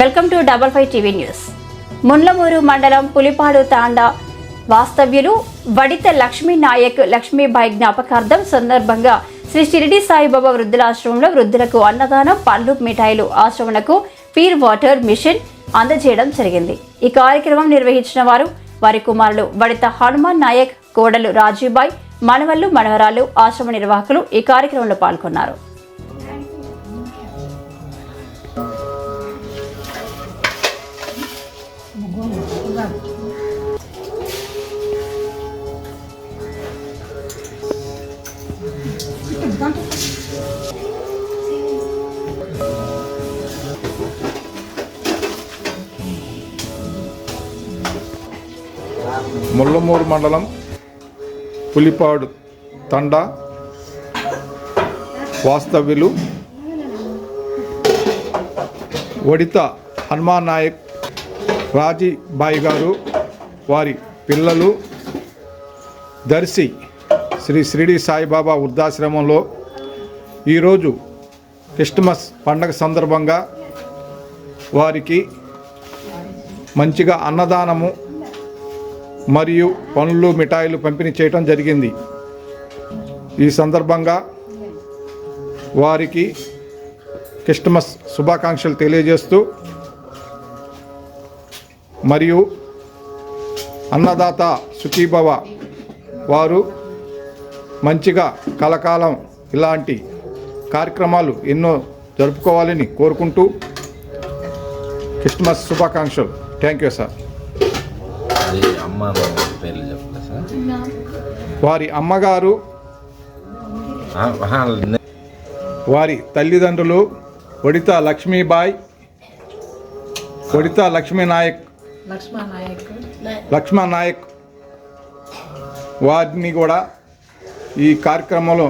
Welcome to double five TV news. Mundlamuru మండలం పులిపాడు తాండా వాస్తవ్యులు వడిత లక్ష్మీ నాయక్ లక్ష్మీబాయి జ్ఞాపకార్థం సందర్భంగా శ్రీ షిరిడి సాయిబాబా వృద్ధులాశ్రమంలో వృద్ధులకు అన్నదానం పండ్లు మిఠాయిలు ఆశ్రమణకు పీర్ వాటర్ మిషన్ అందజేయడం జరిగింది. ఈ కార్యక్రమం నిర్వహించిన వారు వారి కుమారులు వడిత హనుమాన్ నాయక్ కోడలు రాజీబాయ్ మనవళ్ళు మనవరాలు ఆశ్రమ నిర్వాహకులు ఈ కార్యక్రమంలో పాల్గొన్నారు. ముల్లమూరు మండలం పులిపాడు తండా వాస్తవ్యులు వడిత హనుమాన్ నాయక్ రాజీబాయి గారు వారి పిల్లలు దర్శి శ్రీ షిరిడి సాయిబాబా వృద్ధాశ్రమంలో ఈరోజు క్రిస్టమస్ పండగ సందర్భంగా వారికి మంచిగా అన్నదానము మరియు పనులు మిఠాయిలు పంపిణీ చేయటం జరిగింది. ఈ సందర్భంగా వారికి క్రిస్టమస్ శుభాకాంక్షలు తెలియజేస్తూ మరియు అన్నదాత సుఖీభవ వారు మంచిగా కలకాలం ఇలాంటి కార్యక్రమాలు ఎన్నో జరుపుకోవాలని కోరుకుంటూ క్రిస్టమస్ శుభాకాంక్షలు. థ్యాంక్ యూ సార్ వారి అమ్మగారు వారి తల్లిదండ్రులు ఒడిత లక్ష్మీబాయ్ ఒడిత లక్ష్మీ నాయక్ లక్ష్మణ నాయక్ వారిని కూడా ఈ కార్యక్రమంలో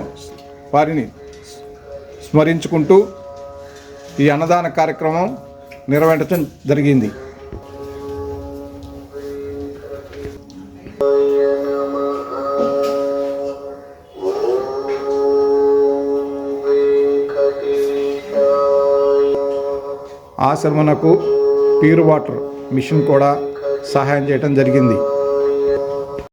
వారిని స్మరించుకుంటూ ఈ అన్నదాన కార్యక్రమం నిర్వహించడం జరిగింది. ఆశ్రమణకు ప్యూర్ వాటర్ మిషన్ కూడా సహాయం చేయడం జరిగింది.